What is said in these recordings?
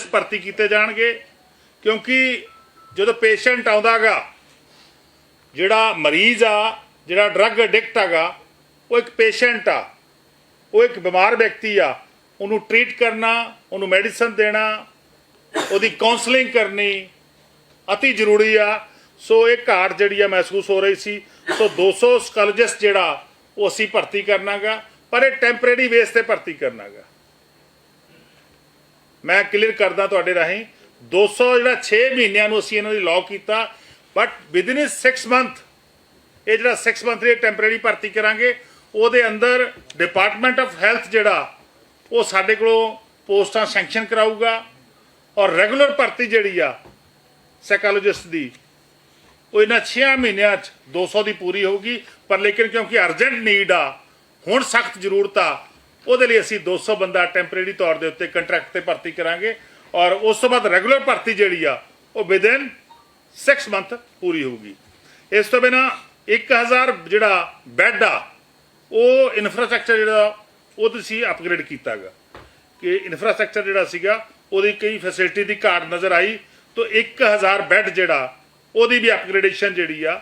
ਸੈਕੋਲੋਜਿਸਟ ਭਰਤੀ ਕੀਤੇ ਜਾਣਗੇ, ਕਿਉਂਕਿ ਜਦੋਂ ਪੇਸ਼ੈਂਟ ਆਉਂਦਾਗਾ, ਜਿਹੜਾ ਮਰੀਜ਼ ਆ, ਜਿਹੜਾ ਡਰੱਗ ਐਡਿਕਟ ਹੈਗਾ, ਉਹ ਇੱਕ ਪੇਸ਼ੈਂਟ ਆ, ਉਹ ਇੱਕ ਬਿਮਾਰ ਵਿਅਕਤੀ ਆ, ਉਹਨੂੰ ਟ੍ਰੀਟ ਕਰਨਾ, ਉਹਨੂੰ ਮੈਡੀਸਨ ਦੇਣਾ, ਉਹਦੀ ਕਾਉਂਸਲਿੰਗ ਕਰਨੀ ਅਤੀ ਜ਼ਰੂਰੀ ਆ। ਸੋ ਇਹ ਘਾਟ ਜਿਹੜੀ ਆ ਮਹਿਸੂਸ ਹੋ ਰਹੀ ਸੀ। ਸੋ 200 ਸਕਾਲੋਜਿਸਟ ਜਿਹੜਾ, ਉਹ ਅਸੀਂ ਭਰਤੀ ਕਰਨਾਗਾ, ਪਰ ਇਹ ਟੈਂਪਰੇਰੀ ਬੇਸ ਤੇ ਭਰਤੀ ਕਰਨਾਗਾ। ਮੈਂ ਕਲੀਅਰ ਕਰਦਾ ਤੁਹਾਡੇ ਰਾਹੀਂ। 200 ਜਿਹੜਾ 6 ਮਹੀਨਿਆਂ ਨੂੰ ਅਸੀਂ ਇਹਨਾਂ ਦੀ ਲਾਅ ਕੀਤਾ ਬਟ ਵਿਦਿਨ 6 ਮੰਥ ਇਹ ਜਿਹੜਾ 6 ਮੰਥ ਦੀ ਟੈਂਪਰੇਰੀ ਭਰਤੀ ਕਰਾਂਗੇ, ਉਹਦੇ ਅੰਦਰ ਡਿਪਾਰਟਮੈਂਟ ਆਫ ਹੈਲਥ ਜਿਹੜਾ, ਉਹ ਸਾਡੇ ਕੋਲੋਂ ਪੋਸਟਾਂ ਸੈਂਕਸ਼ਨ ਕਰਾਊਗਾ ਔਰ ਰੈਗੂਲਰ ਭਰਤੀ ਜਿਹੜੀ ਆ ਸਾਈਕੋਲੋਜਿਸਟ ਦੀ, ਉਹ ਇਹਨਾਂ 6 ਮਹੀਨਿਆਂ 'ਚ 200 ਦੀ ਪੂਰੀ ਹੋਊਗੀ। ਪਰ ਲੇਕਿਨ ਕਿਉਂਕਿ ਅਰਜੈਂਟ ਨੀਡ ਆ, ਹੁਣ ਸਖਤ ਜ਼ਰੂਰਤ ਆ ਉਹਦੇ ਲਈ ਅਸੀਂ 200 ਬੰਦਾ ਟੈਂਪਰੇਰੀ ਤੌਰ ਦੇ ਉੱਤੇ ਕੰਟਰੈਕਟ ਤੇ ਭਰਤੀ ਕਰਾਂਗੇ ਔਰ ਉਸ ਤੋਂ ਬਾਅਦ ਰੈਗੂਲਰ ਭਰਤੀ ਜਿਹੜੀ ਆ, ਉਹ ਵਿਦਿਨ 6 ਮੰਥ ਪੂਰੀ ਹੋਊਗੀ। ਇਸ ਤੋਂ ਬਿਨਾ 1000 ਜਿਹੜਾ ਬੈੱਡ ਆ, ਉਹ ਇਨਫਰਾਸਟ੍ਰਕਚਰ ਜਿਹੜਾ, ਉਹ ਤੁਸੀਂ ਅਪਗ੍ਰੇਡ ਕੀਤਾਗਾ। ਕਿ ਇਨਫਰਾਸਟ੍ਰਕਚਰ ਜਿਹੜਾ ਸੀਗਾ, ਉਹਦੀ ਕਈ ਫੈਸਿਲਿਟੀ ਦੀ ਘਾਟ ਨਜ਼ਰ ਆਈ ਤਾਂ 1000 ਬੈੱਡ ਜਿਹੜਾ, ਉਹਦੀ ਵੀ ਅਪਗ੍ਰੇਡੇਸ਼ਨ ਜਿਹੜੀ ਆ,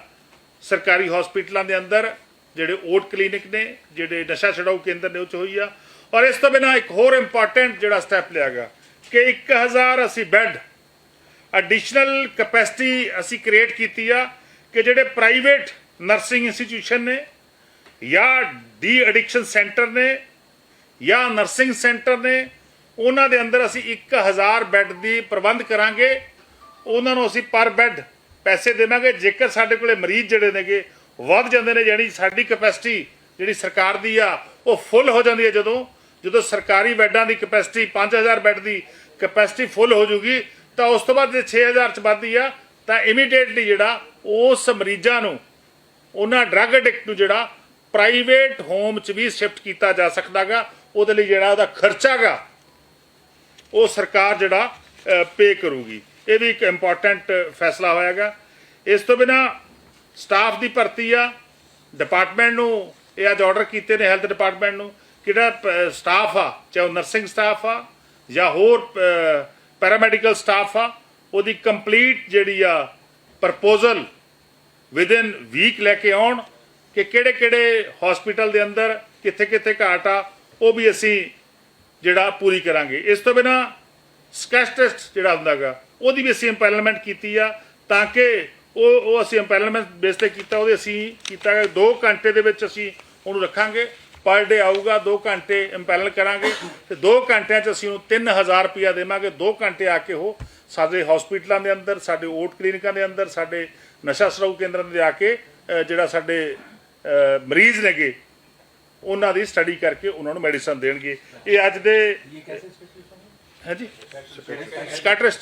ਸਰਕਾਰੀ ਹਸਪੀਟਲਾਂ ਦੇ ਅੰਦਰ ਜਿਹੜੇ ਓਟ ਕਲੀਨਿਕ ਨੇ, ਜਿਹੜੇ ਨਸ਼ਾ ਛਡਾਊ ਕੇਂਦਰ ਨੇ, ਉਹ ਚ ਹੋਈ ਆ। ਔਰ ਇਸ ਤੋਂ ਬਿਨਾ ਇੱਕ ਹੋਰ ਇੰਪੋਰਟੈਂਟ ਜਿਹੜਾ ਸਟੈਪ ਲਿਆ ਗਿਆ ਕਿ 1000 ਅਸੀਂ ਬੈੱਡ ਐਡੀਸ਼ਨਲ ਕੈਪੈਸਿਟੀ ਅਸੀਂ ਕ੍ਰੀਏਟ ਕੀਤੀ ਆ ਕਿ ਜਿਹੜੇ ਪ੍ਰਾਈਵੇਟ ਨਰਸਿੰਗ ਇੰਸਟੀਟਿਊਸ਼ਨ ਨੇ ਜਾਂ ਡੀ ਐਡਿਕਸ਼ਨ ਸੈਂਟਰ ਨੇ ਜਾਂ ਨਰਸਿੰਗ ਸੈਂਟਰ ਨੇ, ਉਹਨਾਂ ਦੇ ਅੰਦਰ ਅਸੀਂ 1000 ਬੈੱਡ ਦੀ ਪ੍ਰਬੰਧ ਕਰਾਂਗੇ। ਉਹਨਾਂ ਨੂੰ ਅਸੀਂ ਪਰ ਬੈੱਡ ਪੈਸੇ ਦੇਵਾਂਗੇ। ਜੇਕਰ ਸਾਡੇ ਕੋਲੇ ਮਰੀਜ਼ ਜਿਹੜੇ ਨੇਗੇ ਵੱਧ ਜਾਂਦੇ ਨੇ ਜਿਹੜੀ ਸਾਡੀ ਕਪੈਸਿਟੀ ਜਿਹੜੀ ਸਰਕਾਰ ਦੀ ਆ, ਉਹ ਫੁੱਲ ਹੋ ਜਾਂਦੀ ਹੈ ਜਦੋਂ ਜਦੋਂ ਸਰਕਾਰੀ ਬੈੱਡਾਂ ਦੀ ਕੈਪੈਸਿਟੀ 5000 ਬੈੱਡ ਦੀ ਕਪੈਸਿਟੀ ਫੁੱਲ ਹੋ ਜੂਗੀ, ਤਾਂ ਉਸ ਤੋਂ ਬਾਅਦ ਜੇ 6000 ਚ ਵੱਧਦੀ ਆ, ਤਾਂ ਇਮੀਡੀਏਟਲੀ ਜਿਹੜਾ ਉਸ ਮਰੀਜ਼ਾਂ ਨੂੰ, ਉਹਨਾਂ ਡਰੱਗ ਐਡਿਕਟ ਨੂੰ ਜਿਹੜਾ ਪ੍ਰਾਈਵੇਟ ਹੋਮ ਚ ਵੀ ਸ਼ਿਫਟ ਕੀਤਾ ਜਾ ਸਕਦਾਗਾ, ਉਹਦੇ ਲਈ ਜਿਹੜਾ ਉਹਦਾ ਖਰਚਾਗਾ, ਉਹ ਸਰਕਾਰ ਜਿਹੜਾ ਪੇ ਕਰੂਗੀ। ਇਹ ਵੀ ਇੱਕ ਇੰਪੋਰਟੈਂਟ ਫੈਸਲਾ ਹੋਇਆਗਾ। ਇਸ ਤੋਂ ਬਿਨਾ ਸਟਾਫ ਦੀ ਭਰਤੀ ਆ ਡਿਪਾਰਟਮੈਂਟ ਨੂੰ ਇਹ ਅੱਜ ਆਰਡਰ ਕੀਤੇ ਨੇ ਹੈਲਥ ਡਿਪਾਰਟਮੈਂਟ ਨੂੰ, ਕਿਹੜਾ ਸਟਾਫ ਆ, ਚਾਹੇ ਉਹ ਨਰਸਿੰਗ ਸਟਾਫ ਆ, ਜਾਂ ਹੋਰ ਪੈਰਾਮੈਡੀਕਲ ਸਟਾਫ ਆ, ਉਹਦੀ ਕੰਪਲੀਟ ਜਿਹੜੀ ਆ ਪ੍ਰਪੋਜ਼ਲ ਵਿਦਿਨ ਵੀਕ ਲੈ ਕੇ ਆਉਣ ਕਿ ਕਿਹੜੇ ਕਿਹੜੇ ਹਸਪੀਟਲ ਦੇ ਅੰਦਰ ਕਿੱਥੇ ਕਿੱਥੇ ਘਾਟ ਆ, ਉਹ ਵੀ ਅਸੀਂ ਜਿਹੜਾ ਪੂਰੀ ਕਰਾਂਗੇ। ਇਸ ਤੋਂ ਬਿਨਾ ਸਕੈਚ ਟੈਸਟ ਜਿਹੜਾ ਹੁੰਦਾਗਾ, ਉਹਦੀ ਵੀ ਅਸੀਂ ਇੰਪੈਲਮੈਂਟ ਕੀਤੀ ਆ ਤਾਂ ਕਿ ਉਹ ਉਹ ਅਸੀਂ ਇੰਪੈਲਮੈਂਟ ਬੇਸ ਤੇ ਕੀਤਾ ਉਹਦੇ ਅਸੀਂ ਕੀਤਾ ਹੈ 2 ਘੰਟੇ ਦੇ ਵਿੱਚ ਅਸੀਂ ਉਹਨੂੰ ਰੱਖਾਂਗੇ। ਪਰ ਡੇ ਆਊਗਾ 2 ਘੰਟੇ ਇੰਪੈਲਲ ਕਰਾਂਗੇ ਤੇ 2 ਘੰਟਿਆਂ 'ਚ ਅਸੀਂ ਉਹਨੂੰ 3000 ਰੁਪਇਆ ਦੇਵਾਂਗੇ। 2 ਘੰਟੇ ਆ ਕੇ ਉਹ ਸਾਡੇ ਹਸਪੀਟਲਾਂ ਦੇ ਅੰਦਰ ਸਾਡੇ ਓਟ ਕਲੀਨਿਕਾਂ ਦੇ ਅੰਦਰ ਸਾਡੇ ਨਸ਼ਾ ਛਡਾਊ ਕੇਂਦਰਾਂ ਦੇ ਆ ਕੇ ਜਿਹੜਾ ਸਾਡੇ ਮਰੀਜ਼ ਨੇਗੇ ਉਹਨਾਂ ਦੀ ਸਟੱਡੀ ਕਰਕੇ ਉਹਨਾਂ ਨੂੰ ਮੈਡੀਸਨ ਦੇਣਗੇ। ਇਹ ਅੱਜ ਦੇ ਹਾਂਜੀ। ਸਕਾਟਰਿਸਟ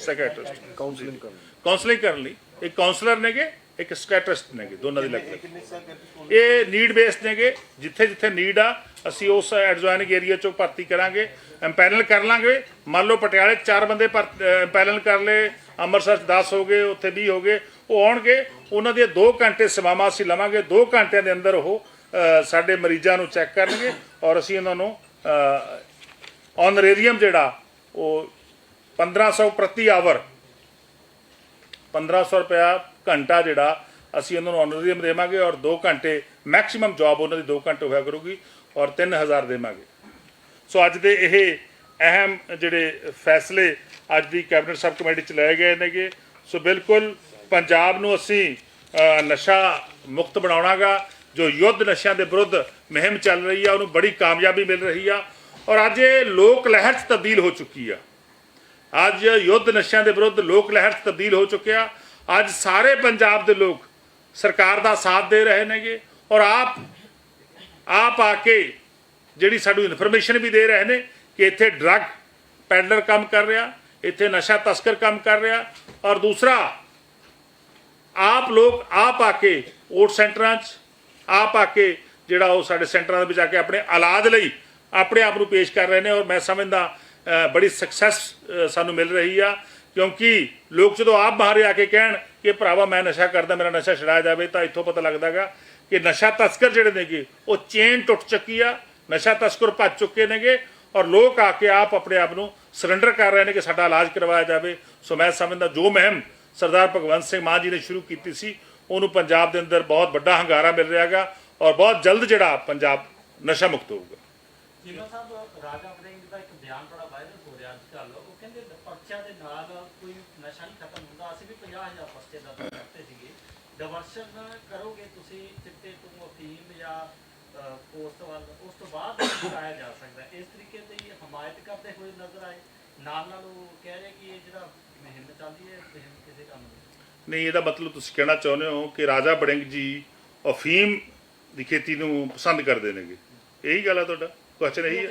ਸਾਈਕੈਟਰਿਸਟ ਕਾਉਂਸਲਿੰਗ ਕਰਨ। ਕਾਉਂਸਲਿੰਗ ਕਰਨ ਲਈ। ਇੱਕ ਕਾਉਂਸਲਰ ਨੇਗੇ ਇੱਕ ਸਕਾਟਰਿਸਟ ਨੇਗੇ ਦੋਨਾਂ ਦੀ ਲੱਗਦਾ ਇਹ ਨੀਡ ਬੇਸਡ ਨੇਗੇ ਜਿੱਥੇ ਜਿੱਥੇ ਨੀਡ ਆ ਅਸੀਂ ਉਸ ਐਡਜੋਇਨਿੰਗ ਏਰੀਆ ਚੋਂ ਭਰਤੀ ਕਰਾਂਗੇ ਐਮਪੈਨਲ ਕਰ ਲਾਂਗੇ। ਮੰਨ ਲਓ ਪਟਿਆਲੇ 4 ਬੰਦੇ ਐਮਪੈਨਲ ਕਰ ਲਏ ਅੰਮ੍ਰਿਤਸਰ 'ਚ 10 ਹੋ ਗਏ ਉੱਥੇ 20 ਹੋ ਗਏ ਉਹ ਆਉਣਗੇ ਉਹਨਾਂ ਦੇ 2 ਘੰਟੇ ਸਮਾਮਾ ਅਸੀਂ ਲਵਾਂਗੇ 2 ਘੰਟਿਆਂ ਦੇ ਅੰਦਰ ਉਹ ਸਾਡੇ ਮਰੀਜ਼ਾਂ ਨੂੰ ਚੈੱਕ ਕਰਨਗੇ ਔਰ ਅਸੀਂ ਉਹਨਾਂ ਨੂੰ ਆਨਰੇਰੀਅਮ ਜਿਹੜਾ ਉਹ 1500 ਪ੍ਰਤੀ ਆਵਰ 1500 ਰੁਪਇਆ ਘੰਟਾ ਜਿਹੜਾ ਅਸੀਂ ਉਹਨਾਂ ਨੂੰ ਆਨਰੇਰੀਅਮ ਦੇਵਾਂਗੇ ਔਰ 2 ਘੰਟੇ ਮੈਕਸਿਮਮ ਜੌਬ ਉਹਨਾਂ ਦੀ 2 ਘੰਟੇ ਹੋਇਆ ਕਰੂਗੀ ਔਰ 3000 ਦੇਵਾਂਗੇ। ਸੋ ਅੱਜ ਦੇ ਇਹ ਅਹਿਮ ਜਿਹੜੇ ਫੈਸਲੇ ਅੱਜ ਦੀ ਕੈਬਨਿਟ ਸਬ ਕਮੇਟੀ ਚ ਲਏ ਗਏ ਨੇਗੇ। ਸੋ ਬਿਲਕੁਲ ਪੰਜਾਬ ਨੂੰ ਅਸੀਂ ਨਸ਼ਾ ਮੁਕਤ ਬਣਾਉਣਾਗਾ, ਜੋ ਯੁੱਧ ਨਸ਼ਿਆਂ ਦੇ ਵਿਰੁੱਧ ਮੁਹਿੰਮ ਚੱਲ ਰਹੀ ਆ, ਉਹਨੂੰ ਬੜੀ ਕਾਮਯਾਬੀ ਮਿਲ ਰਹੀ ਆ ਔਰ ਅੱਜ ਇਹ ਲੋਕ ਲਹਿਰ ਚ ਤਬਦੀਲ ਹੋ ਚੁੱਕੀ ਆ। ਅੱਜ ਯੁੱਧ ਨਸ਼ਿਆਂ ਦੇ ਵਿਰੁੱਧ ਲੋਕ ਲਹਿਰ 'ਚ ਤਬਦੀਲ ਹੋ ਚੁੱਕਿਆ। ਅੱਜ ਸਾਰੇ ਪੰਜਾਬ ਦੇ ਲੋਕ ਸਰਕਾਰ ਦਾ ਸਾਥ ਦੇ ਰਹੇ ਨੇਗੇ ਔਰ ਆਪ ਆਪ ਆ ਕੇ ਜਿਹੜੀ ਸਾਨੂੰ ਇਨਫੋਰਮੇਸ਼ਨ ਵੀ ਦੇ ਰਹੇ ਨੇ ਕਿ ਇੱਥੇ ਡਰੱਗ ਪੈਡਲਰ ਕੰਮ ਕਰ ਰਿਹਾ, ਇੱਥੇ ਨਸ਼ਾ ਤਸਕਰ ਕੰਮ ਕਰ ਰਿਹਾ ਔਰ ਦੂਸਰਾ, ਆਪ ਲੋਕ ਆਪ ਆ ਕੇ ਓਟ ਸੈਂਟਰਾਂ 'ਚ, ਆਪ ਆ ਕੇ ਜਿਹੜਾ ਉਹ ਸਾਡੇ ਸੈਂਟਰਾਂ ਦੇ ਵਿੱਚ ਆ ਕੇ ਆਪਣੇ ਔਲਾਦ ਲਈ ਆਪਣੇ ਆਪ ਨੂੰ ਪੇਸ਼ ਕਰ ਰਹੇ ਨੇ ਔਰ ਮੈਂ ਸਮਝਦਾ ਬੜੀ ਸਕਸੈਸ ਸਾਨੂੰ ਮਿਲ ਰਹੀ ਆ। ਕਿਉਂਕਿ ਲੋਕ ਜਦੋਂ ਆਪ ਬਾਹਰ ਆ ਕੇ ਕਹਿਣ ਕਿ ਭਰਾਵਾ ਮੈਂ ਨਸ਼ਾ ਕਰਦਾ, ਮੇਰਾ ਨਸ਼ਾ ਛਡਾਇਆ ਜਾਵੇ, ਤਾਂ ਇੱਥੋਂ ਪਤਾ ਲੱਗਦਾਗਾ ਕਿ ਨਸ਼ਾ ਤਸਕਰ ਜਿਹੜੇ ਨੇਗੇ, ਉਹ ਚੇਨ ਟੁੱਟ ਚੁੱਕੀ ਆ। ਨਸ਼ਾ ਤਸਕਰ ਭੱਜ ਚੁੱਕੇ ਨੇਗੇ ਔਰ ਲੋਕ ਆ ਕੇ ਆਪ ਆਪਣੇ ਆਪ ਨੂੰ ਸਰੈਂਡਰ ਕਰ ਰਹੇ ਨੇ ਕਿ ਸਾਡਾ ਇਲਾਜ ਕਰਵਾਇਆ ਜਾਵੇ। ਸੋ ਮੈਂ ਸਮਝਦਾ, ਜੋ ਮਹਿਮ ਸਰਦਾਰ ਭਗਵੰਤ ਸਿੰਘ ਮਾਨ ਜੀ ਨੇ ਸ਼ੁਰੂ ਕੀਤੀ ਸੀ, ਉਹਨੂੰ ਪੰਜਾਬ ਦੇ ਅੰਦਰ ਬਹੁਤ ਵੱਡਾ ਹੰਗਾਰਾ ਮਿਲ ਰਿਹਾ ਹੈਗਾ ਔਰ ਬਹੁਤ ਜਲਦ ਜਿਹੜਾ ਪੰਜਾਬ ਨਸ਼ਾ ਮੁਕਤ ਹੋਊਗਾ। ਜਿਵੇਂ ਸਾਹਿਬ, ਰਾਜਾ ਵੜਿੰਗ ਦਾ ਇੱਕ ਬਿਆਨ ਬੜਾ ਵਾਇਰਲ ਹੋ ਰਿਹਾ ਅੱਜ ਕੱਲ੍ਹ ਉਹ ਪਰਚਿਆਂ ਦੇ ਨਾਲ ਕੋਈ ਨਸ਼ਾ ਨਹੀਂ ਖਤਮ ਹੁੰਦਾ। ਅਸੀਂ ਵੀ 50000 ਪਰਚੇ ਦਾ ਕਰਤੇ ਸੀਗੇ। ਡਿਵਰਸ਼ਨ ਕਰੋਗੇ ਤੁਸੀਂ ਚਿੱਟੇ ਤੋਂ ਅਫੀਮ ਜਾਂ ਪੋਸਟ ਵੱਲ ਉਸ ਤੋਂ ਬਾਅਦ ਚੁਕਾਇਆ ਜਾ ਸਕਦਾ। ਇਸ ਤਰੀਕੇ ਦੀ ਹਮਾਇਤ ਕਰਦੇ ਹੋਏ ਨਜ਼ਰ ਆਏ। ਨਾਲ ਨਾਲ ਉਹ ਕਹਿ ਰਹੇ ਕਿ ਇਹ ਜਿਹੜਾ ਮੁਹਿੰਮ ਚੱਲਦੀ ਹੈ ਮੁਹਿੰਮ ਕਿਸੇ ਕੰਮ ਦੀ ਨਹੀਂ। ਇਹਦਾ ਮਤਲਬ ਤੁਸੀਂ ਕਹਿਣਾ ਚਾਹੁੰਦੇ ਹੋ ਕਿ ਰਾਜਾ ਬੜਿੰਗ ਜੀ ਅਫੀਮ ਦੀ ਖੇਤੀ ਨੂੰ ਪਸੰਦ ਕਰਦੇ ਨੇਗੇ। ਇਹੀ ਗੱਲ ਹੈ ਤੁਹਾਡਾ? ਕੁਐਸਚਨ ਇਹੀ ਹੋ।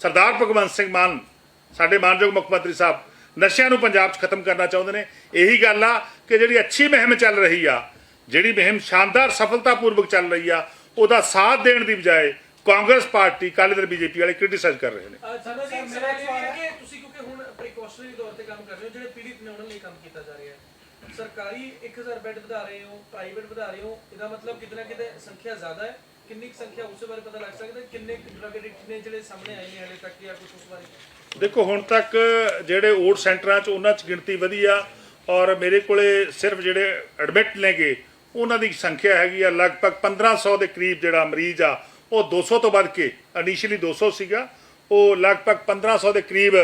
ਸਰਦਾਰ ਭਗਵੰਤ ਸਿੰਘ ਮਾਨ, ਸਾਡੇ ਮਾਨਯੋਗ ਮੁੱਖ ਮੰਤਰੀ ਸਾਹਿਬ, ਨਸ਼ਿਆਂ ਨੂੰ ਪੰਜਾਬ 'ਚ ਖਤਮ ਕਰਨਾ ਚਾਹੁੰਦੇ ਨੇ। ਇਹੀ ਗੱਲ ਆ ਕਿ ਜਿਹੜੀ ਅੱਛੀ ਮੁਹਿੰਮ ਚੱਲ ਰਹੀ ਆ, ਜਿਹੜੀ ਮੁਹਿੰਮ ਸ਼ਾਨਦਾਰ ਸਫਲਤਾਪੂਰਵਕ ਚੱਲ ਰਹੀ ਆ, ਉਹਦਾ ਸਾਥ ਦੇਣ ਦੀ ਬਜਾਏ ਕਾਂਗਰਸ ਪਾਰਟੀ ਕਾਲੀ ਦਲ, ਬੀਜੇਪੀ ਵਾਲੇ ਕ੍ਰਿਟਿਸਾਈਜ਼ ਕਰ ਰਹੇ ਨੇ। ਸਾਡਾ ਜੀ ਮੇਰਾ ਇਹ ਹੈ ਕਿ ਤੁਸੀਂ ਕਿਉਂਕਿ ਹੁਣ ਪ੍ਰੀਕਾਸ਼ਨਰੀ ਤੌਰ ਤੇ ਕੰਮ ਕਰ ਰਹੇ ਹੋ, ਜਿਹੜੇ ਪੀੜਿਤ ਨੇ ਉਹਨਾਂ ਲਈ ਕੰਮ ਕੀਤਾ ਜਾ ਰਿਹਾ ਹੈ। ਸਰਕਾਰੀ 1000 ਬੈੱਡ ਵਧਾ ਰਹੇ ਹੋ ਪ੍ਰਾਈਵੇਟ ਵਧਾ ਰਹੇ ਹੋ, ਇਹਦਾ ਮਤਲਬ ਕਿਤਨਾ ਕਿਤੇ ਸੰਖਿਆ ਜ਼ਿਆਦਾ ਹੈ। ਕਿੰਨੀ ਕੁ ਸੰਖਿਆ ਉਸੇ ਬਾਰੇ ਪਤਾ ਲੱਗ ਸਕਦਾ? ਕਿੰਨੇ ਡਰਗ ਐਡਿਕਟ ਨੇ ਜਿਹੜੇ ਸਾਹਮਣੇ ਆਏ ਨੇ ਹਲੇ ਤੱਕ ਜਾਂ ਕੁਝ ਉਸ ਬਾਰੇ? ਦੇਖੋ, ਹੁਣ ਤੱਕ ਜਿਹੜੇ ਓਟ ਸੈਂਟਰਾਂ 'ਚ ਉਹਨਾਂ 'ਚ ਗਿਣਤੀ ਵਧੀ ਔਰ ਮੇਰੇ ਕੋਲੇ ਸਿਰਫ ਜਿਹੜੇ ਐਡਮਿਟ ਨੇਗੇ, ਉਹਨਾਂ ਦੀ ਸੰਖਿਆ ਹੈਗੀ ਆ ਲਗਭਗ 1500 ਦੇ ਕਰੀਬ ਜਿਹੜਾ ਮਰੀਜ਼ ਆ, ਉਹ 200 ਤੋਂ ਵੱਧ ਕੇ ਇਨੀਸ਼ੀਅਲੀ 200 ਸੀਗਾ। ਉਹ ਲਗਭਗ 1500 ਦੇ ਕਰੀਬ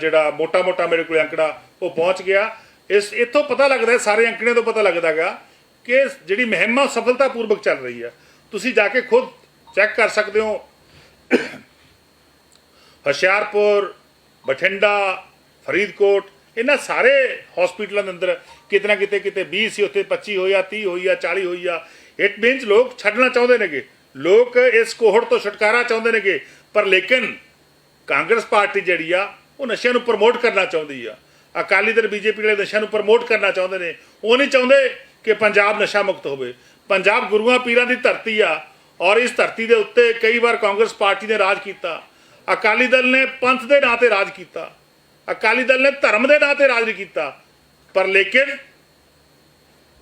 ਜਿਹੜਾ ਮੋਟਾ-ਮੋਟਾ ਮੇਰੇ ਕੋਲ ਅੰਕੜਾ, ਉਹ ਪਹੁੰਚ ਗਿਆ। ਇਸ, ਇੱਥੋਂ ਪਤਾ ਲੱਗਦਾ, ਸਾਰੇ ਅੰਕੜੇ ਤੋਂ ਪਤਾ ਲੱਗਦਾਗਾ ਕਿ ਜਿਹੜੀ ਮੁਹਿੰਮ ਆ ਉਹ ਸਫਲਤਾਪੂਰਵਕ ਚੱਲ ਰਹੀ ਹੈ ਤੁਸੀਂ ਜਾ ਕੇ ਖੁਦ ਚੈੱਕ ਕਰ ਸਕਦੇ ਹੋ। ਹੁਸ਼ਿਆਰਪੁਰ, ਬਠਿੰਡਾ, ਫਰੀਦਕੋਟ, ਇਹਨਾਂ ਸਾਰੇ ਹਸਪੀਟਲਾਂ ਦੇ ਅੰਦਰ ਕਿਤਨਾ ਕਿਤੇ ਕਿਤੇ 20 ਸੀ, ਉੱਥੇ 25 ਹੋਈ ਆ 30 ਹੋਈ ਆ 40 ਹੋਈ ਆ। ਇਟ ਮੀਨਸ ਲੋਕ ਛੱਡਣਾ ਚਾਹੁੰਦੇ ਨੇਗੇ। ਲੋਕ ਇਸ ਕੋਹੜ ਤੋਂ ਛੁਟਕਾਰਾ ਚਾਹੁੰਦੇ ਨੇਗੇ। ਪਰ ਲੇਕਿਨ ਕਾਂਗਰਸ ਪਾਰਟੀ ਜਿਹੜੀ ਆ, ਉਹ ਨਸ਼ਿਆਂ ਨੂੰ ਪ੍ਰਮੋਟ ਕਰਨਾ ਚਾਹੁੰਦੀ ਆ। ਅਕਾਲੀ ਦਲ, ਬੀਜੇਪੀ ਵਾਲੇ ਨਸ਼ਿਆਂ ਨੂੰ ਪ੍ਰਮੋਟ ਕਰਨਾ ਚਾਹੁੰਦੇ ਨੇ। ਉਹ ਨਹੀਂ ਚਾਹੁੰਦੇ ਕਿ ਪੰਜਾਬ ਨਸ਼ਾ ਮੁਕਤ ਹੋਵੇ। ਪੰਜਾਬ ਗੁਰੂਆਂ ਪੀਰਾਂ ਦੀ ਧਰਤੀ ਆ ਔਰ ਇਸ ਧਰਤੀ ਦੇ ਉੱਤੇ ਕਈ ਵਾਰ ਕਾਂਗਰਸ ਪਾਰਟੀ ਨੇ ਰਾਜ ਕੀਤਾ। ਅਕਾਲੀ ਦਲ ਨੇ ਪੰਥ ਦੇ ਨਾਂ ਤੇ ਰਾਜ ਕੀਤਾ। ਅਕਾਲੀ ਦਲ ਨੇ ਧਰਮ ਦੇ ਨਾਂ ਤੇ ਰਾਜ ਨਹੀਂ ਕੀਤਾ। ਪਰ ਲੇਕਿਨ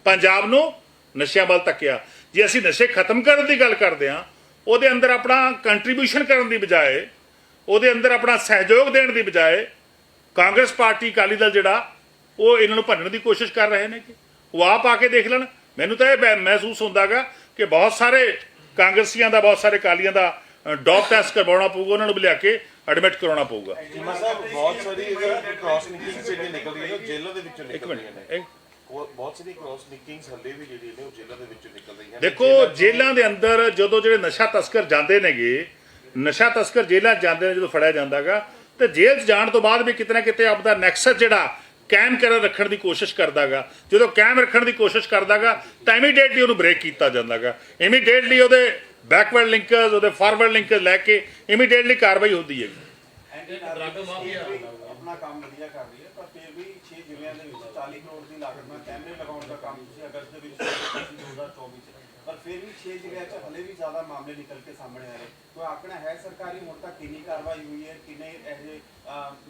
ਪੰਜਾਬ ਨੂੰ ਨਸ਼ਿਆਂ ਵੱਲ ਤੱਕਿਆ ਜੇ ਅਸੀਂ ਨਸ਼ੇ ਖਤਮ ਕਰਨ ਦੀ ਗੱਲ ਕਰਦੇ ਹਾਂ, ਉਹਦੇ ਅੰਦਰ ਆਪਣਾ ਕੰਟਰੀਬਿਊਸ਼ਨ ਕਰਨ ਦੀ ਬਜਾਏ, ਉਹਦੇ ਅੰਦਰ ਆਪਣਾ ਸਹਿਯੋਗ ਦੇਣ ਦੀ ਬਜਾਏ, ਕਾਂਗਰਸ ਪਾਰਟੀ ਅਕਾਲੀ ਦਲ ਜਿਹੜਾ, ਉਹ ਇਹਨਾਂ ਨੂੰ ਭੰਨਣ ਦੀ ਕੋਸ਼ਿਸ਼ ਕਰ ਰਹੇ ਨੇ ਕਿ ਉਹ ਆਪ ਆ ਕੇ ਦੇਖ ਲੈਣ। ਮੈਨੂੰ ਤਾਂ ਇਹ ਮਹਿ- ਮਹਿਸੂਸ ਹੁੰਦਾਗਾ ਕਿ ਬਹੁਤ ਸਾਰੇ ਕਾਂਗਰਸੀਆਂ ਦਾ ਬਹੁਤ ਸਾਰੇ ਅਕਾਲੀਆਂ ਦਾ ਡੌਪ ਟੈਸਟ ਕਰਵਾਉਣਾ ਪਊਗਾ ਉਹਨਾਂ ਨੂੰ ਲਿਆ ਕੇ ਐਡਮਿਟ ਕਰਾਉਣਾ ਪਊਗਾ। ਜਿਮਾ ਸਾਹਿਬ ਬਹੁਤ ਸਾਰੀ ਅਗਰ ਕ੍ਰਾਸ ਨਿਕਿੰਗਸ ਜਿਹੜੀਆਂ ਨਿਕਲਦੀਆਂ ਨੇ ਉਹ ਜੇਲ੍ਹਾਂ ਦੇ ਵਿੱਚੋਂ ਇੱਕ ਨਿਕਲਦੀਆਂ ਮਿੰਟ ਨੇ ਇੱਕ ਉਹ ਬਹੁਤ ਸਾਰੀ ਕ੍ਰਾਸ ਨਿਕਿੰਗਸ ਹੱਲੇ ਵੀ ਜਿਹੜੀਆਂ ਨੇ ਉਹ ਜੇਲ੍ਹਾਂ ਦੇ ਵਿੱਚੋਂ ਨਿਕਲ ਰਹੀਆਂ ਨੇ। ਦੇਖੋ ਜੇਲ੍ਹਾਂ ਦੇ ਅੰਦਰ ਜਦੋਂ ਜਿਹੜੇ ਨਸ਼ਾ ਤਸਕਰ ਜਾਂਦੇ ਨੇਗੇ ਨਸ਼ਾ ਤਸਕਰ ਜੇਲ੍ਹਾਂ ਜਾਂਦੇ ਨੇ ਜਦੋਂ ਫੜਿਆ ਜਾਂਦਾਗਾ ਤੇ ਜੇਲ੍ਹ 'ਚ ਜਾਣ ਤੋਂ ਬਾਅਦ ਵੀ ਕਿਤੇ ਨਾ ਕਿਤੇ ਆਪਦਾ ਨੈਕਸਸ ਜਿਹੜਾ ਕਾਇਮ ਕਰ ਰੱਖਣ ਦੀ ਕੋਸ਼ਿਸ਼ ਕਰਦਾਗਾ। ਜਦੋਂ ਕਾਇਮ ਰੱਖਣ ਦੀ ਕੋਸ਼ਿਸ਼ ਕਰਦਾਗਾ ਤਾਂ ਇਮੀਡੀਏਟਲੀ ਉਹਨੂੰ ਬ੍ਰੇਕ ਕੀਤਾ ਜਾਂਦਾਗਾ। ਇਮੀਡੀਏਟਲੀ ਉਹਦੇ ਬੈਕਵਰਡ ਲਿੰਕਰਸ ਉਹਦੇ ਫਾਰਵਰਡ ਲਿੰਕਰਸ ਲੈ ਕੇ ਇਮੀਡੀਏਟਲੀ ਕਾਰਵਾਈ ਹੁੰਦੀ ਹੈਗੀ। ਆਪਣਾ ਕੰਮ ਵਧੀਆ ਕਰ ਰਹੀ ਹੈ ਪਰ ਫਿਰ ਵੀ 6 ਜ਼ਿਲ੍ਹਿਆਂ ਦੇ ਵਿੱਚ 40 ਕਰੋੜ ਦੀ ਲਾਗਤ ਨਾਲ ਕੈਮਰੇ ਲਗਾਉਣ ਦਾ ਕੰਮ ਤੁਸੀਂ ਅਗਸਤ ਦੇ ਵਿੱਚ ਸ਼ੁਰੂ ਕੀਤਾ ਸੀ 2024 ਚ ਪਰ ਫਿਰ ਵੀ 6 ਜ਼ਿਲ੍ਹਿਆਂ 'ਚ ਹਲੇ ਵੀ ਜ਼ਿਆਦਾ ਮਾਮਲੇ ਨਿਕਲ ਕੇ ਸਾਹਮਣੇ ਆ ਰਹੇ। ਕੋਈ ਆંકੜਾ ਹੈ ਸਰਕਾਰੀ ਹੁਣ ਤੱਕ ਕਿੰਨੀ ਕਾਰਵਾਈ ਹੋਈ ਹੈ ਕਿੰਨੇ ਇਹ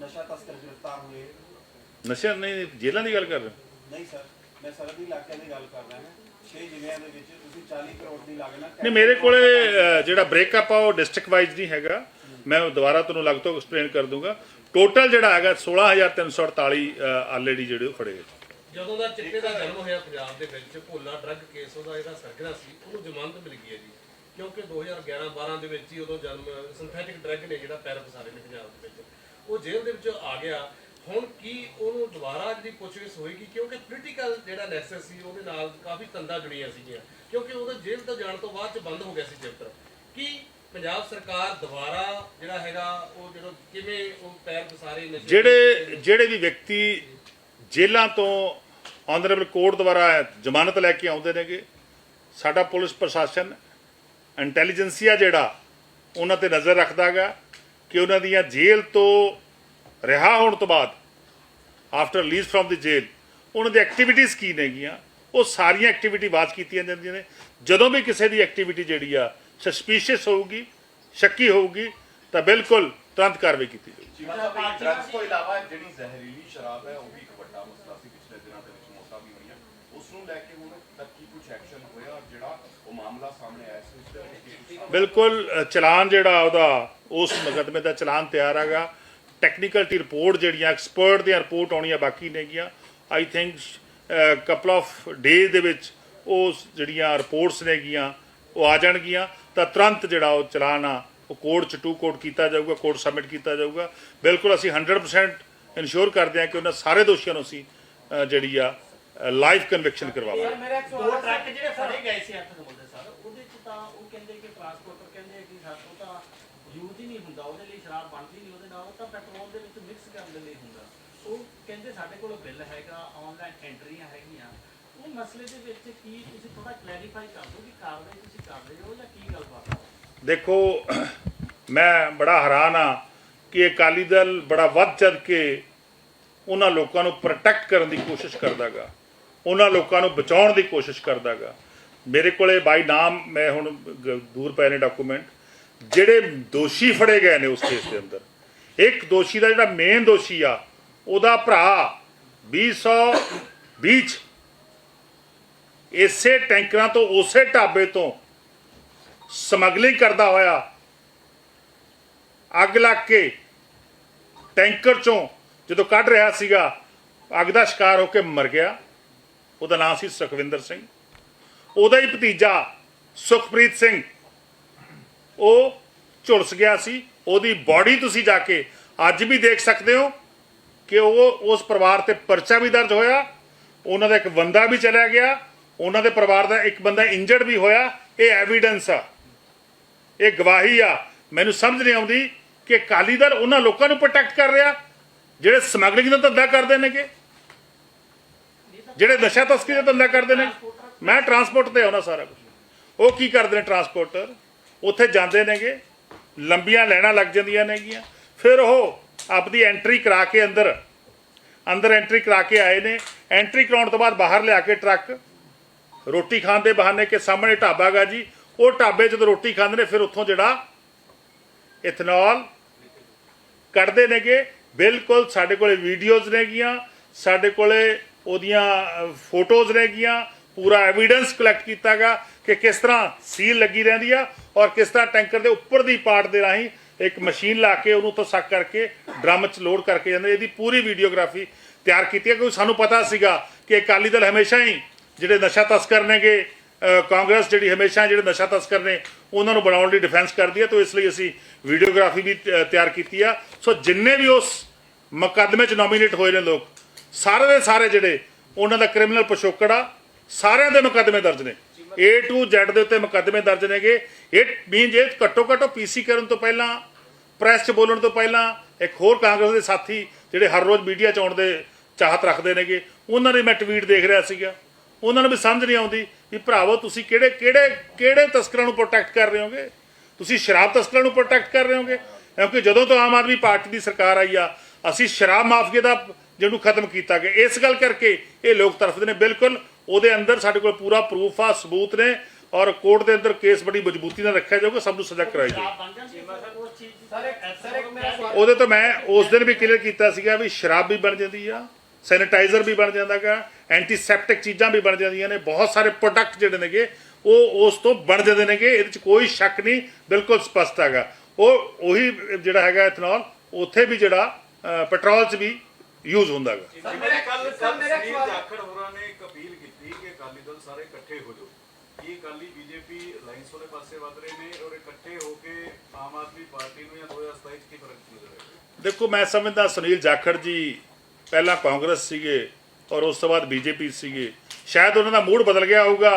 ਨਸ਼ਾ ਤਸਕਰ ਗ੍ਰਿਫਤਾਰ ਹੋਏ? ਨਸ਼ਾ ਨਹੀਂ ਜੇਲ੍ਹਾਂ ਦੀ ਗੱਲ ਕਰ ਰਹੇ ਹੋ? ਨਹੀਂ ਸਰ ਮੈਂ ਸਰਹੱਦੀ ਇਲਾਕਿਆਂ ਦੀ ਗੱਲ ਕਰ ਰਿਹਾ ਹਾਂ। 6 ਜ਼ਿਲ੍ਹਿਆਂ ਦੇ ਵਿੱਚ ਤੁਸੀਂ 40 ਕਰੋੜ ਦੀ ਲਾਗਤ ਨਾਲ ਨਹੀਂ ਮੇਰੇ ਕੋਲੇ ਅ, ਜਿਹੜਾ ਬ੍ਰੇਕਅਪ ਆ ਉਹ ਡਿਸਟ੍ਰਿਕਟ ਵਾਈਜ਼ ਨਹੀਂ ਹੈਗਾ। ਮੈਂ ਉਹ ਦੁਬਾਰਾ ਤੁਹਾਨੂੰ ਲੱਗ ਤੋਂ ਐਕਸਪਲੇਨ ਕਰ ਦੂੰਗਾ। ਟੋਟਲ ਜਿਹੜਾ ਹੈਗਾ 16348 ਆਲਰੇਡੀ ਜਿਹੜੇ ਉਹ ਫੜੇ ਗਏ। ਜਦੋਂ ਦਾ ਚਿੱਟੇ ਦਾ ਜਨਮ ਹੋਇਆ ਪੰਜਾਬ ਦੇ ਵਿੱਚ ਭੋਲਾ ਡਰੱਗ ਕੇਸ ਉਹਦਾ ਜਿਹੜਾ ਸਰਗਨਾ ਸੀ ਉਹਨੂੰ ਜ਼ਮਾਨਤ ਮਿਲ ਗਈ ਹੈ ਜੀ। ਕਿਉਂਕਿ 2011-12 ਦੇ ਵਿੱਚ ਹੀ ਉਦੋਂ ਜਨਮ ਸਿੰਥੈਟਿਕ ਡਰੱਗ ਨੇ ਜਿਹੜਾ ਪੈਰ ਪਸਾਰੇ ਨੇ ਪੰਜਾਬ ਦੇ ਵਿੱਚ। ਉਹ ਜੇਲ੍ਹ ਦੇ ਵਿੱਚ ਆ ਗਿਆ। ਹੁਣ ਕੀ ਉਹਨੂੰ ਦੁਬਾਰਾ ਜਿਹੜੀ ਪੁੱਛਗਿੱਛ ਹੋਏਗੀ ਕਿਉਂਕਿ ਪੋਲੀਟੀਕਲ ਜਿਹੜਾ ਨੈਕਸਸ ਸੀ ਉਹਦੇ ਨਾਲ ਕਾਫੀ ਤੰਦਾਂ ਜੁੜੀਆਂ ਸੀਗੀਆਂ। ਕਿਉਂਕਿ ਉਹਦਾ ਜੇਲ੍ਹ ਤੋਂ ਜਾਣ ਤੋਂ ਬਾਅਦ ਚ ਬੰਦ ਹੋ ਗਿਆ ਸੀ ਚੈਪਟਰ ਕੀ ਪੰਜਾਬ ਸਰਕਾਰ ਦੁਬਾਰਾ ਜਿਹੜਾ ਹੈਗਾ ਉਹ ਜਿਹੜਾ ਕਿਵੇਂ ਉਹ ਪੈਰ ਪਸਾਰੇ ਨਸ਼ੇ ਜਿਹੜੇ ਜਿਹੜੇ ਵੀ ਵਿਅਕਤੀ ਜੇਲ੍ਹਾਂ ਤੋਂ ਆਨਰੇਬਲ ਕੋਰਟ ਦੁਆਰਾ ਜ਼ਮਾਨਤ ਲੈ ਕੇ ਆਉਂਦੇ ਨੇਗੇ ਸਾਡਾ ਪੁਲਿਸ ਪ੍ਰਸ਼ਾਸਨ ਇੰਟੈਲੀਜੈਂਸੀਆ ਜਿਹੜਾ ਉਹਨਾਂ ਤੇ ਨਜ਼ਰ ਰੱਖਦਾਗਾ ਕਿ ਉਹਨਾਂ ਦੀਆਂ ਜੇਲ੍ਹ ਤੋਂ ਰਿਹਾ ਹੋਣ ਤੋਂ ਬਾਅਦ ਆਫਟਰ ਰਿਲੀਜ਼ ਫਰਮ ਦੀ ਜੇਲ੍ਹ ਉਹਨਾਂ ਦੀ ਐਕਟੀਵਿਟੀਜ਼ ਕੀ ਨੇਗੀਆਂ ਉਹ ਸਾਰੀਆਂ ਐਕਟੀਵਿਟੀ ਬਾਅਦ ਕੀਤੀਆਂ ਜਾਂਦੀਆਂ ਨੇ। ਜਦੋਂ ਵੀ ਕਿਸੇ ਦੀ ਐਕਟੀਵਿਟੀ ਜਿਹੜੀ ਆ ਸਸਪੀਸ਼ੀਅਸ ਹੋਊਗੀ ਸ਼ੱਕੀ ਹੋਊਗੀ ਤਾਂ ਬਿਲਕੁਲ ਤੁਰੰਤ ਕਾਰਵਾਈ ਕੀਤੀ ਜਾਊਗੀ। ਡਰੱਗਸ ਤੋਂ ਇਲਾਵਾ ਜਿਹੜੀ ਜ਼ਹਿਰੀਲੀ ਸ਼ਰਾਬ ਹੈ ਉਹ ਵੀ ਇੱਕ ਵੱਡਾ ਮਸਲਾ ਸੀ ਪਿਛਲੇ ਦਿਨਾਂ ਦੇ ਵਿੱਚ ਮੌਤਾਂ ਵੀ ਹੋਈਆਂ। ਉਸ ਨੂੰ ਲੈ ਕੇ ਹੁਣ ਤੱਕ ਕੀ ਕੁਝ ਐਕਸ਼ਨ ਹੋਇਆ ਔਰ ਜਿਹੜਾ ਉਹ ਮਾਮਲਾ ਸਾਹਮਣੇ ਆਇਆ ਸੀ ਉਸ ਦੇ ਵਿੱਚ ਕੀ ਕੁਛ ਬਿਲਕੁਲ ਚਲਾਨ ਜਿਹੜਾ ਉਹਦਾ ਉਸ ਮੁਕੱਦਮੇ ਦਾ ਚਲਾਨ ਤਿਆਰ ਹੈਗਾ। ਟੈਕਨੀਕਲ ਦੀ ਰਿਪੋਰਟ ਜਿਹੜੀਆਂ ਐਕਸਪਰਟ ਦੀਆਂ ਰਿਪੋਰਟ ਆਉਣੀਆਂ ਬਾਕੀ ਨੇਗੀਆਂ। I think couple of days ਦੇ ਵਿੱਚ ਉਹ ਜਿਹੜੀਆਂ ਰਿਪੋਰਟਸ ਨੇਗੀਆਂ ਉਹ ਆ ਜਾਣਗੀਆਂ। ਤਾਂ ਤੁਰੰਤ ਜਿਹੜਾ ਉਹ ਚਲਾਨ ਆ ਉਹ ਕੋਰਟ ਚ ਟੂ ਕੋਰਟ ਕੀਤਾ ਜਾਊਗਾ ਕੋਰਟ ਸਬਮਿਟ ਕੀਤਾ ਜਾਊਗਾ। ਬਿਲਕੁਲ ਅਸੀਂ 100% ਇਨਸ਼ੋਰ ਕਰਦੇ ਹਾਂ ਕਿ ਉਹਨਾਂ ਸਾਰੇ ਦੋਸ਼ੀਆਂ ਨੂੰ ਅਸੀਂ ਜਿਹੜੀ ਆ ਲਾਈਫ ਕਨਵਿਕਸ਼ਨ ਕਰਵਾਵਾਂਗੇ। ਮੇਰਾ ਇੱਕ ਦੋ ਸਵਾਲ ਹੈ ਟਰੱਕ ਜਿਹੜੇ ਫੜੇ ਗਏ ਸੀ ਅੱਠ ਨੰਬਰ ਦੇ ਸਰ ਉਹਦੇ ਚ ਤਾਂ ਉਹ ਕਹਿੰਦੇ ਕਿ ਟਰਾਂਸਪੋਰਟਰ ਕਹਿੰਦੇ ਕਿ ਸਾਡਾ ਤਾਂ ਯੂਜ਼ ਹੀ ਨਹੀਂ ਹੁੰਦਾ, ਉਹਦੇ ਲਈ ਸ਼ਰਾਬ ਬਣਦੀ ਨਹੀਂ, ਉਹਦੇ ਨਾਲ ਉਹ ਤਾਂ ਪੈਟਰੋਲ ਦੇ ਵਿੱਚ ਮਿਕਸ ਕਰਨ ਦੇ ਲਈ ਹੁੰਦਾ। ਉਹ ਕਹਿੰਦੇ ਸਾਡੇ ਕੋਲ ਬਿੱਲ ਹੈਗਾ ਆਨਲਾਈਨ ਐਂਟਰੀਆਂ ਹੈਗੀਆਂ। ਉਹ ਮਸਲੇ ਦੇ ਵਿੱਚ ਕੀ ਤੁਸੀਂ ਥੋੜਾ ਕਲੈਰੀਫਾਈ ਕਰ ਦਿਓ ਕਿ ਕਾਰਵਾਈ ਤੁਸੀਂ ਕਰ ਰਹੇ ਹੋ ਜਾਂ ਕੀ ਗੱਲਬਾਤ ਹੈ? ਦੇਖੋ, ਮੈਂ ਬੜਾ ਹੈਰਾਨ ਆ ਕਿ ਅਕਾਲੀ ਦਲ ਬੜਾ ਵੱਧ ਚੜ ਕੇ ਉਹਨਾਂ ਲੋਕਾਂ ਨੂੰ ਪ੍ਰੋਟੈਕਟ ਕਰਨ ਦੀ ਕੋਸ਼ਿਸ਼ ਕਰਦਾਗਾ। ਉਹਨਾਂ ਲੋਕਾਂ ਨੂੰ ਬਚਾਉਣ ਦੀ ਕੋਸ਼ਿਸ਼ ਕਰਦਾਗਾ। ਮੇਰੇ ਕੋਲੇ ਬਾਈ ਨਾਮ ਮੈਂ ਹੁਣ ਦੂਰ ਪਏ ਨੇ ਡਾਕੂਮੈਂਟ ਜਿਹੜੇ ਦੋਸ਼ੀ ਫੜੇ ਗਏ ਨੇ ਉਸ ਕੇਸ ਦੇ ਅੰਦਰ। ਇੱਕ ਦੋਸ਼ੀ ਦਾ ਜਿਹੜਾ ਮੇਨ ਦੋਸ਼ੀ ਆ, ਉਹਦਾ ਭਰਾ 2020 ਚ ਇਸੇ ਟੈਂਕਰਾਂ ਤੋਂ, ਉਸੇ ਢਾਬੇ ਤੋਂ ਸਮਗਲਿੰਗ ਕਰਦਾ ਹੋਇਆ ਅੱਗ ਲੱਗ ਕੇ ਟੈਂਕਰ ਚੋਂ ਜਦੋਂ ਕੱਢ ਰਿਹਾ ਸੀਗਾ, ਅੱਗ ਦਾ ਸ਼ਿਕਾਰ ਹੋ ਕੇ ਮਰ ਗਿਆ। ਉਹਦਾ ਨਾਮ ਸੀ ਸੁਖਵਿੰਦਰ ਸਿੰਘ। ਉਹਦਾ ਹੀ ਭਤੀਜਾ ਸੁਖਪ੍ਰੀਤ ਸਿੰਘ ਉਹ ਝੁਲਸ ਗਿਆ ਸੀ, ਉਹਦੀ ਬਾਡੀ ਤੁਸੀਂ ਜਾ ਕੇ ਅੱਜ ਵੀ ਦੇਖ ਸਕਦੇ ਹੋ ਕਿ ਉਹ ਉਸ ਪਰਿਵਾਰ ਤੇ ਪਰਚਾ ਵੀ ਦਰਜ ਹੋਇਆ, ਉਹਨਾਂ ਦਾ ਇੱਕ ਬੰਦਾ ਵੀ ਚਲਾ ਗਿਆ, ਉਹਨਾਂ ਦੇ ਪਰਿਵਾਰ ਦਾ ਇੱਕ ਬੰਦਾ ਇੰਜਰਡ ਵੀ ਹੋਇਆ, ਇਹ ਐਵੀਡੈਂਸ ਆ। ਇਹ ਗਵਾਹੀ ਆ। ਮੈਨੂੰ ਸਮਝ ਨਹੀਂ ਆਉਂਦੀ ਕਿ ਅਕਾਲੀ ਦਲ ਉਹਨਾਂ ਲੋਕਾਂ ਨੂੰ ਪ੍ਰੋਟੈਕਟ ਕਰ ਰਿਹਾ, ਜਿਹੜੇ ਸਮਗਲਿੰਗ ਦਾ ਧੰਦਾ ਕਰਦੇ ਨੇਗੇ, ਜਿਹੜੇ ਨਸ਼ਾ ਤਸਕਰੀ ਦਾ ਧੰਦਾ ਕਰਦੇ ਨੇ। ਮੈਂ ਟਰਾਂਸਪੋਰਟ ਤੇ ਆਉਣਾ ਸਾਰਾ ਕੁਝ ਉਹ ਕੀ ਕਰਦੇ ਨੇ ਟਰਾਂਸਪੋਰਟਰ ਉੱਥੇ ਜਾਂਦੇ ਨੇਗੇ, ਲੰਬੀਆਂ ਲਾਈਨਾਂ ਲੱਗ ਜਾਂਦੀਆਂ ਨੇਗੀਆਂ। ਫਿਰ ਉਹ ਆਪਦੀ ਐਂਟਰੀ ਕਰਾ ਕੇ ਅੰਦਰ ਅੰਦਰ ਐਂਟਰੀ ਕਰਾ ਕੇ ਆਏ ਨੇ। ਐਂਟਰੀ ਕਰਾਉਣ ਤੋਂ ਬਾਅਦ ਬਾਹਰ ਲਿਆ ਕੇ ਟਰੱਕ, ਰੋਟੀ ਖਾਣ ਦੇ ਬਹਾਨੇ ਕਿ ਸਾਹਮਣੇ ਢਾਬਾ ਗਾ ਜੀ। ਉਹ ਢਾਬੇ ਜਦੋਂ ਰੋਟੀ ਖਾਂਦੇ ਨੇ, ਫਿਰ ਉੱਥੋਂ ਜਿਹੜਾ ਇਥਨੋਲ ਕੱਢਦੇ ਨੇਗੇ। ਬਿਲਕੁਲ ਸਾਡੇ ਕੋਲੇ ਵੀਡੀਓਜ਼ ਨੇਗੀਆਂ, ਸਾਡੇ ਕੋਲੇ ਉਹਦੀਆਂ ਫੋਟੋਜ਼ ਨੇਗੀਆਂ। ਪੂਰਾ ਐਵੀਡੈਂਸ ਕਲੈਕਟ ਕੀਤਾਗਾ ਕਿ ਕਿਸ ਤਰ੍ਹਾਂ ਸੀਲ ਲੱਗੀ ਰਹਿੰਦੀ ਆ ਔਰ ਕਿਸ ਤਰ੍ਹਾਂ ਟੈਂਕਰ ਦੇ ਉੱਪਰ ਦੀ ਪਾਰਟ ਦੇ ਰਾਹੀਂ ਇੱਕ ਮਸ਼ੀਨ ਲਾ ਕੇ ਉਹਨੂੰ ਤੋਂ ਸੱਕ ਕਰਕੇ ਡਰਮ 'ਚ ਲੋਡ ਕਰਕੇ ਜਾਂਦੇ ਇਹਦੀ ਪੂਰੀ ਵੀਡੀਓਗ੍ਰਾਫੀ ਤਿਆਰ ਕੀਤੀ ਹੈ ਕਿਉਂਕਿ ਸਾਨੂੰ ਪਤਾ ਸੀਗਾ ਕਿ ਅਕਾਲੀ ਦਲ ਹਮੇਸ਼ਾ ਹੀ ਜਿਹੜੇ ਨਸ਼ਾ ਤਸਕਰ ਨੇਗੇ ਕਾਂਗਰਸ ਜਿਹੜੀ ਹਮੇਸ਼ਾ ਜਿਹੜੇ ਨਸ਼ਾ ਤਸਕਰ ਨੇ, ਉਹਨਾਂ ਨੂੰ ਬਣਾਉਣ ਲਈ ਡਿਫੈਂਸ ਕਰਦੀ ਹੈ ਤਾਂ ਇਸ ਲਈ ਅਸੀਂ ਵੀਡੀਓਗ੍ਰਾਫੀ ਵੀ ਤਿਆਰ ਕੀਤੀ ਆ। ਸੋ ਜਿੰਨੇ ਵੀ ਉਸ ਮੁਕੱਦਮੇ 'ਚ ਨੋਮੀਨੇਟ ਹੋਏ ਨੇ ਲੋਕ, ਸਾਰੇ ਦੇ ਸਾਰੇ ਜਿਹੜੇ ਉਹਨਾਂ ਦਾ ਕ੍ਰਿਮੀਨਲ ਪਿਛੋਕੜ ਆ ਸਾਰਿਆਂ ਦੇ ਮੁਕੱਦਮੇ ਦਰਜ ਨੇ। A to Z ਦੇ ਉੱਤੇ ਮੁਕੱਦਮੇ ਦਰਜ ਨੇਗੇ। ਇਹ ਮੀਨਸ ਇਹ ਘੱਟੋ ਘੱਟ ਪੀਸੀ ਕਰਨ ਤੋਂ ਪਹਿਲਾਂ ਪ੍ਰੈਸ 'ਚ ਬੋਲਣ ਤੋਂ ਪਹਿਲਾਂ, ਇੱਕ ਹੋਰ ਕਾਂਗਰਸ ਦੇ ਸਾਥੀ ਜਿਹੜੇ ਹਰ ਰੋਜ਼ ਮੀਡੀਆ 'ਚ ਆਉਣ ਦੇ ਚਾਹਤ ਰੱਖਦੇ ਨੇਗੇ, ਉਹਨਾਂ ਨੇ ਮੈਂ ਟਵੀਟ ਦੇਖ ਰਿਹਾ ਸੀਗਾ। ਉਹਨਾਂ ਨੂੰ ਵੀ ਸਮਝ ਨਹੀਂ ਆਉਂਦੀ ਵੀ ਭਰਾਵੋ, ਤੁਸੀਂ ਕਿਹੜੇ ਕਿਹੜੇ ਕਿਹੜੇ ਤਸਕਰਾਂ ਨੂੰ ਪ੍ਰੋਟੈਕਟ ਕਰ ਰਹੇ ਹੋਗੇ? ਤੁਸੀਂ ਸ਼ਰਾਬ ਤਸਕਰਾਂ ਨੂੰ ਪ੍ਰੋਟੈਕਟ ਕਰ ਰਹੇ ਹੋਗੇ? ਕਿਉਂਕਿ ਜਦੋਂ ਤੋਂ ਆਮ ਆਦਮੀ ਪਾਰਟੀ ਦੀ ਸਰਕਾਰ ਆਈ ਆ, ਅਸੀਂ ਸ਼ਰਾਬ ਮਾਫੀਏ ਦਾ ਜਿਹਨੂੰ ਖਤਮ ਕੀਤਾ ਗਿਆ। ਇਸ ਗੱਲ ਕਰਕੇ ਇਹ ਲੋਕ ਤਰਫਦੇ ਨੇ। ਬਿਲਕੁਲ ਉਹਦੇ ਅੰਦਰ ਸਾਡੇ ਕੋਲ ਪੂਰਾ ਪ੍ਰੂਫ ਆ, ਸਬੂਤ ਨੇ ਔਰ ਕੋਰਟ ਦੇ ਅੰਦਰ ਕੇਸ ਬੜੀ ਮਜ਼ਬੂਤੀ ਨਾਲ ਰੱਖਿਆ ਜਾਊਗਾ, ਸਭ ਨੂੰ ਸਜ਼ਾ ਕਰਾਈ ਜਾਊਗੀ। ਉਹਦੇ ਤੋਂ ਮੈਂ ਉਸ ਦਿਨ ਵੀ ਕਲੀਅਰ ਕੀਤਾ ਸੀਗਾ ਵੀ ਸ਼ਰਾਬ ਵੀ ਬਣ ਜਾਂਦੀ ਆ ਸੈਨੀਟਾਈਜ਼ਰ ਵੀ ਬਣ ਜਾਂਦਾਗਾ ਐਂਟੀਸੈਪਟਿਕ ਚੀਜ਼ਾਂ ਵੀ ਬਣ ਜਾਂਦੀਆਂ ਨੇ, ਬਹੁਤ ਸਾਰੇ ਪ੍ਰੋਡਕਟ ਜਿਹੜੇ ਨੇਗੇ, ਉਹ ਉਸ ਤੋਂ ਬਣ ਜਾਂਦੇ ਨੇਗੇ, ਇਹਦੇ ਚ ਕੋਈ ਸ਼ੱਕ ਨਹੀਂ, ਬਿਲਕੁਲ ਸਪਸ਼ਟ ਹੈਗਾ। ਉਹ ਉਹੀ ਜਿਹੜਾ ਹੈਗਾ ਇਥਨੋਲ ਉੱਥੇ ਵੀ ਜਿਹੜਾ ਪੈਟਰੋਲ 'ਚ ਵੀ ਯੂਜ਼ ਹੁੰਦਾ ਹੈਗਾ ਸਰ, ਮੇਰਾ ਕੱਲ ਸਰ ਮੇਰਾ ਸਵਾਲ ਜਾਖੜ ਹੋਰਾਂ ਨੇ ਇੱਕ ਅਪੀਲ ਕੀਤੀ ਕਿ ਅਕਾਲੀ ਦਲ ਸਾਰੇ ਇਕੱਠੇ ਹੋ ਜਾਓ। ਕੀ ਅਕਾਲੀ ਬੀਜੇਪੀ ਲਾਈਨਸ ਵਾਲੇ ਪਾਸੇ ਵੱਧ ਰਹੇ ਨੇ ਔਰ ਇਕੱਠੇ ਹੋ ਕੇ ਆਮ ਆਦਮੀ ਪਾਰਟੀ ਨੂੰ ਜਾਂ 2027 ਕੀ ਫ਼ਰਕ ਨਜ਼ਰ ਦੇਖੋ, ਮੈਂ ਸਮਝਦਾ ਸੁਨੀਲ ਜਾਖੜ ਜੀ ਪਹਿਲਾਂ ਕਾਂਗਰਸ ਸੀਗੇ ਔਰ ਉਸ ਤੋਂ ਬਾਅਦ ਬੀਜੇਪੀ ਸੀਗੇ। ਸ਼ਾਇਦ ਉਹਨਾਂ ਦਾ ਮੂਡ ਬਦਲ ਗਿਆ ਹੋਊਗਾ।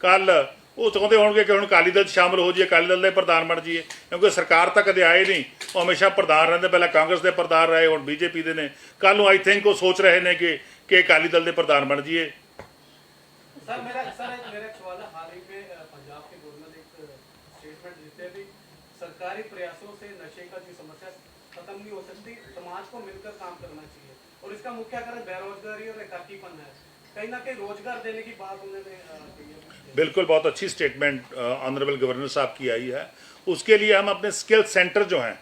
ਕੱਲ ਉਹ ਚਾਹੁੰਦੇ ਹੋਣਗੇ ਕਿ ਹੁਣ ਅਕਾਲੀ ਦਲ ਸ਼ਾਮਲ ਹੋ ਜਾਈਏ, ਅਕਾਲੀ ਦਲ ਦੇ ਪ੍ਰਧਾਨ ਬਣ ਜਾਈਏ, ਕਿਉਂਕਿ ਸਰਕਾਰ ਤਾਂ ਕਦੇ ਆਏ ਨਹੀਂ। ਉਹ ਹਮੇਸ਼ਾ ਪ੍ਰਧਾਨ ਰਹਿੰਦੇ, ਪਹਿਲਾਂ ਕਾਂਗਰਸ ਦੇ ਪ੍ਰਧਾਨ ਰਹੇ, ਹੁਣ ਬੀਜੇਪੀ ਦੇ ਨੇ। ਕੱਲ ਨੂੰ ਆਈ ਥਿੰਕ ਉਹ ਸੋਚ ਰਹੇ ਨੇ ਕਿ ਕਿ ਅਕਾਲੀ ਦਲ ਦੇ ਪ੍ਰਧਾਨ ਬਣ ਜਾਈਏ। सर, मेरा सर, एक मेरा सवाल है। हाल ही में पंजाब के गवर्नर एक स्टेटमेंट देते भी सरकारी प्रयासों से नशे का जो समस्या खत्म नहीं हो सकती, समाज को मिलकर काम करना चाहिए। और इसका मुख्य कारण बेरोजगारी और एकाकीपन है। कहीं ना कहीं रोज़गार देने की बात उन्होंने बिल्कुल, बहुत अच्छी स्टेटमेंट ऑनरेबल गवर्नर साहब की आई है। उसके लिए हम अपने स्किल सेंटर जो हैं,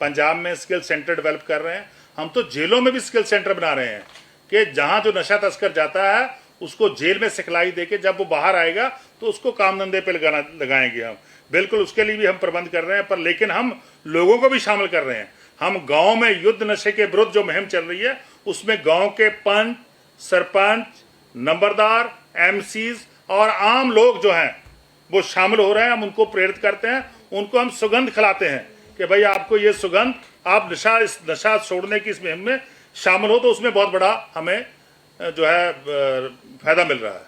पंजाब में स्किल सेंटर डेवलप कर रहे हैं। हम तो जेलों में भी स्किल सेंटर बना रहे हैं कि जहाँ जो नशा तस्कर जाता है उसको जेल में सिखलाई दे के जब वो बाहर आएगा तो उसको काम धंधे पे लगाना, लगाएँगे हम। बिल्कुल उसके लिए भी हम प्रबंध कर रहे हैं, पर लेकिन हम लोगों को भी शामिल कर रहे हैं। हम गाँव में युद्ध नशे के विरुद्ध जो मुहिम चल रही है, उसमें गाँव के पंच, सरपंच, नंबरदार एमसीज और आम लोग जो हैं, वो शामिल हो रहे हैं। हम उनको प्रेरित करते हैं, उनको हम सुगंध खिलाते हैं कि भाई आपको ये सुगंध, आप नशा इस, नशा छोड़ने की इस मुहिम में शामिल हो तो उसमें बहुत बड़ा हमें जो है अ, फायदा मिल रहा है